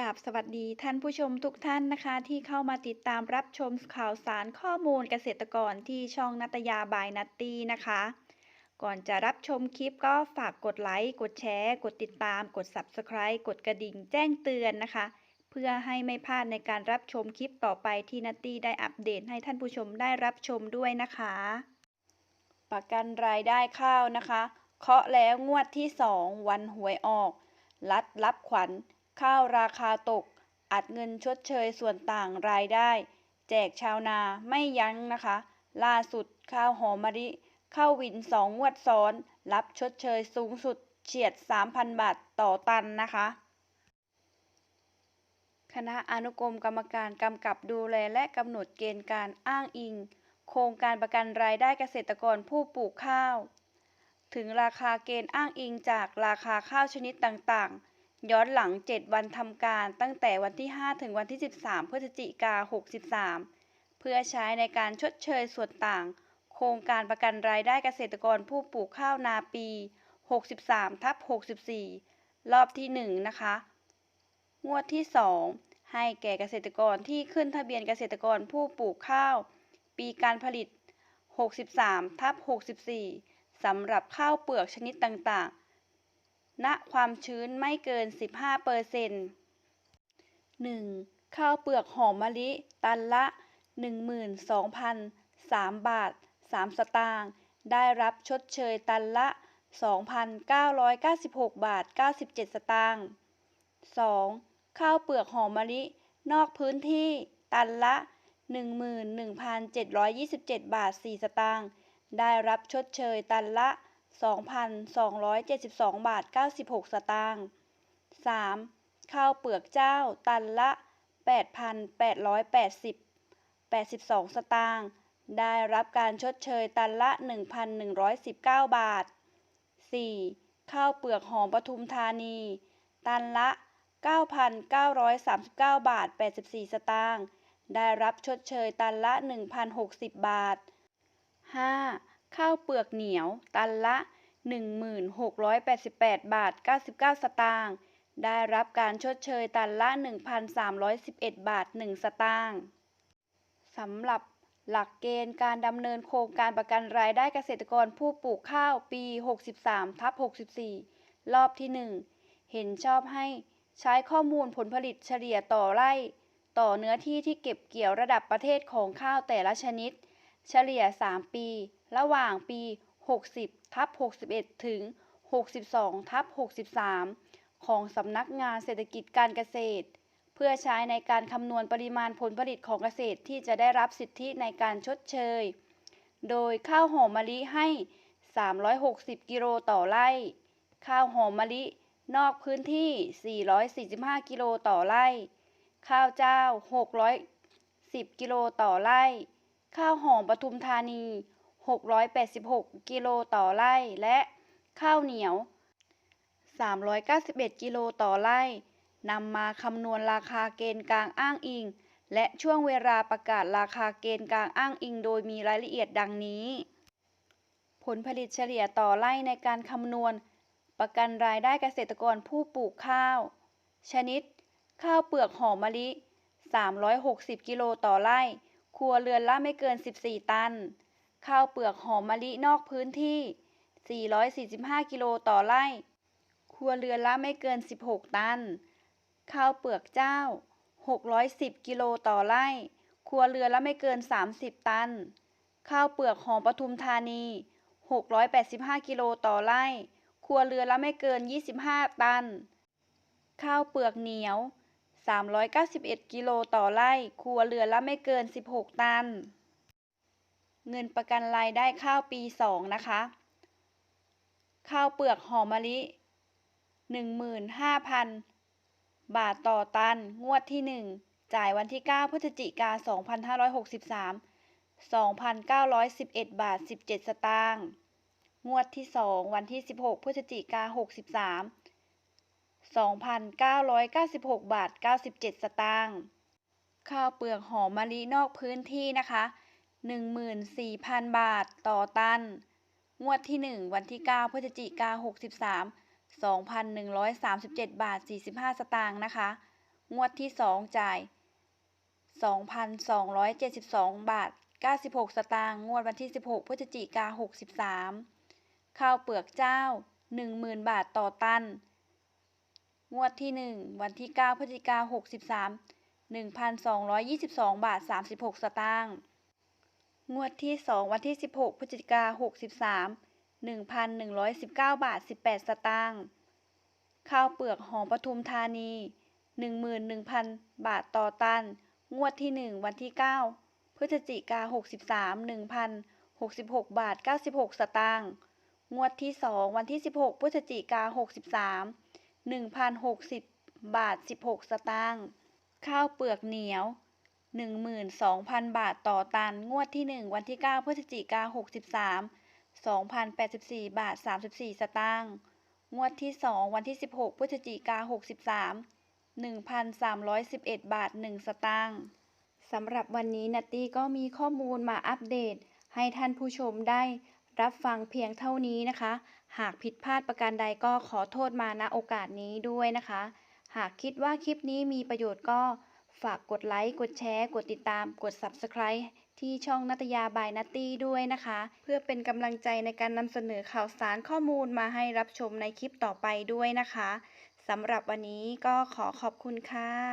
กับสวัสดีท่านผู้ชมทุกท่านนะคะ ที่เข้ามาติดตามรับชมข่าวสารข้อมูลเกษตรกรที่ช่องนัตยาบายนัตตี้นะคะ ก่อนจะรับชมคลิปก็ฝากกดไลค์ กดแชร์ กดติดตาม กด Subscribe กดกระดิ่งแจ้งเตือนนะคะ เพื่อให้ไม่พลาดในการรับชมคลิปต่อไปที่นัตตี้ได้อัปเดตให้ท่านผู้ชมได้รับชมด้วยนะคะ ประกันรายได้ข้าวนะคะ เคาะแล้วงวดที่ 2 วันหวยออก รัดรับขวัญ ข้าวราคาตก อัดเงินชดเชยส่วนต่างรายได้ แจกชาวนาไม่ยั้งนะคะ ล่าสุดข้าวหอมมะลิเข้าวินสองงวดซ้อน รับชดเชยสูงสุดเฉียด 3,000 บาทต่อตันนะคะ คณะอนุกรมกรรมการกำกับดูแลและกำหนดเกณฑ์การอ้างอิง โครงการประกันรายได้เกษตรกรผู้ปลูกข้าว ถึงราคาเกณฑ์อ้างอิงจากราคาข้าวชนิดต่างๆ ย้อนหลัง 7 วันทำการตั้งแต่วันที่ 5 ถึงวันที่ 13 พฤศจิกา63 เพื่อใช้ในการชดเชยส่วนต่าง โครงการประกันรายได้เกษตรกรผู้ปลูกข้าวนาปี 63ทับ64 รอบที่ 1 นะคะ งวดที่ 2 ให้แก่เกษตรกรที่ขึ้นทะเบียนเกษตรกรผู้ปลูกข้าว ปีการผลิต 63ทับ64สำหรับข้าวเปลือกชนิดต่างๆ ณความชื้นไม่เกิน 15เปอร์เซ็นต์ 1. ข้าวเปลือกหอมมะลิ ตันละ 12,003 บาท 3 สตางค์ ได้รับชดเชยตันละ 2,996 บาท 97 สตางค์ 2. ข้าวเปลือกหอมมะลิ นอกพื้นที่ ตันละ 11,727 บาท 4 สตางค์ ได้รับชดเชยตันละ 2,272 บาท 96 สตางค์ 3. ข้าวเปลือกเจ้า ตันละ 8,880 82 สตางค์ ได้รับการชดเชยตันละ 1,119 บาท 4. ข้าวเปลือกหอมปทุมธานี ตันละ 9,939 บาท 84 สตางค์ ได้รับชดเชยตันละ 1,060 บาท 5. ข้าวเปลือกเหนียว ตันละ 1688 บาท 99 สตางค์ ได้รับการชดเชยตันละ 1,311 บาท 1 สตางค์สำหรับหลักเกณฑ์การดำเนินโครงการประกันรายได้เกษตรกรผู้ปลูกข้าวปี 63ทับ64 รอบที่ 1 เห็นชอบให้ใช้ข้อมูลผลผลิตเฉลี่ยต่อไร่ ต่อเนื้อที่ที่เก็บเกี่ยวระดับประเทศของข้าวแต่ละชนิด เฉลี่ย 3 ปี ระหว่างปี 60ทับ61 ถึง 62ทับ63 ของสำนักงานเศรษฐกิจการเกษตร เพื่อใช้ในการคำนวณปริมาณผลผลิตของเกษตรที่จะได้รับสิทธิในการชดเชย โดยข้าวหอมมะลิให้ 360 กิโลต่อไร่ ข้าวหอมมะลิ นอกพื้นที่ 445 กิโลต่อไร่ ข้าวเจ้า 610 กิโลต่อไร่ ข้าวหอมปทุมธานี 686 กิโลต่อไร่ และข้าวเหนียว 391 กิโลต่อไร่นำมาคำนวณราคาเกณฑ์กลางอ้างอิง และช่วงเวลาประกาศราคาเกณฑ์กลางอ้างอิง โดยมีรายละเอียดดังนี้ ผลผลิตเฉลี่ยต่อไร่ในการคำนวณ ประกันรายได้เกษตรกรผู้ปลูกข้าว ชนิด ข้าวเปลือกหอมมะลิ 360 กิโลต่อไร่ ครัวเรือนละไม่เกิน 14 ตัน ข้าวเปลือกหอมมะลินอกพื้นที่ 445 กิโลต่อไร่ ครัวเรือนละไม่เกิน 16 ตัน ข้าวเปลือกเจ้า 610 กิโลต่อไร่ ครัวเรือนละไม่เกิน 30 ตัน ข้าวเปลือกหอมปทุมธานี 685 กิโลต่อไร่ ครัวเรือนละไม่เกิน 25 ตัน ข้าวเปลือกเหนียว 391 กิโลต่อไร่ ครัวเรือนละไม่เกิน 16 ตัน เงินประกันรายได้ข้าวปี 2 นะคะ ข้าวเปลือกหอมมะลิ 15,000 บาทต่อตัน งวดที่ 1 จ่ายวันที่ 9 พฤศจิกายน2563 2,911 บาท 17 สตางค์ งวดที่ 2 วันที่ 16 พฤศจิกายน63 2,996 บาท 97 สตางค์ ข้าวเปลือกหอมมะลินอกพื้นที่นะคะ 14,000 บาทต่อตัน งวดที่ 1 วันที่ 9 พฤศจิกา63 2,137 บาท 45 สตางค์นะคะ งวดที่ 2 จ่าย 2,272 บาท 96 สตางค์ งวดวันที่ 16 พฤศจิกา63 ข้าวเปลือกเจ้า 10,000 บาทต่อตัน งวดที่ 1 วันที่ 9 พฤศจิกา63 1,222 บาท 36 สตางค์ งวดที่ 2 วันที่ 16 พฤศจิกา63 1,119 บาท 18 สตางค์ ข้าวเปลือกหอมปทุมธานี 11,000 บาทต่อตัน งวดที่ 1 วันที่ 9 พฤศจิกา63 1,066 บาท 96 สตางค์ งวดที่ 2 วันที่ 16 พฤศจิกา63 1,060 บาท 16 สตางค์ ข้าวเปลือกเหนียว 12,000 บาทต่อตัน งวดที่ 1 วันที่ 9 พฤศจิกา63 2,084 บาท 34 สตางค์ งวดที่ 2 วันที่ 16 พฤศจิกา63 1,311 บาท 1 สตางค์สำหรับวันนี้นัตตี้ก็มีข้อมูลมาอัปเดต ให้ท่านผู้ชมได้รับฟังเพียงเท่านี้นะคะ หากผิดพลาดประการใดก็ขอโทษมาณโอกาสนี้ด้วยนะคะ หากคิดว่าคลิปนี้มีประโยชน์ก็ ฝากกดไลค์ กดแชร์ กดติดตาม กด Subscribe ที่ช่องนัตยาบายนัตตี้ด้วยนะคะ เพื่อเป็นกำลังใจในการนำเสนอข่าวสารข้อมูลมาให้รับชมในคลิปต่อไปด้วยนะคะสำหรับวันนี้ก็ขอขอบคุณค่ะ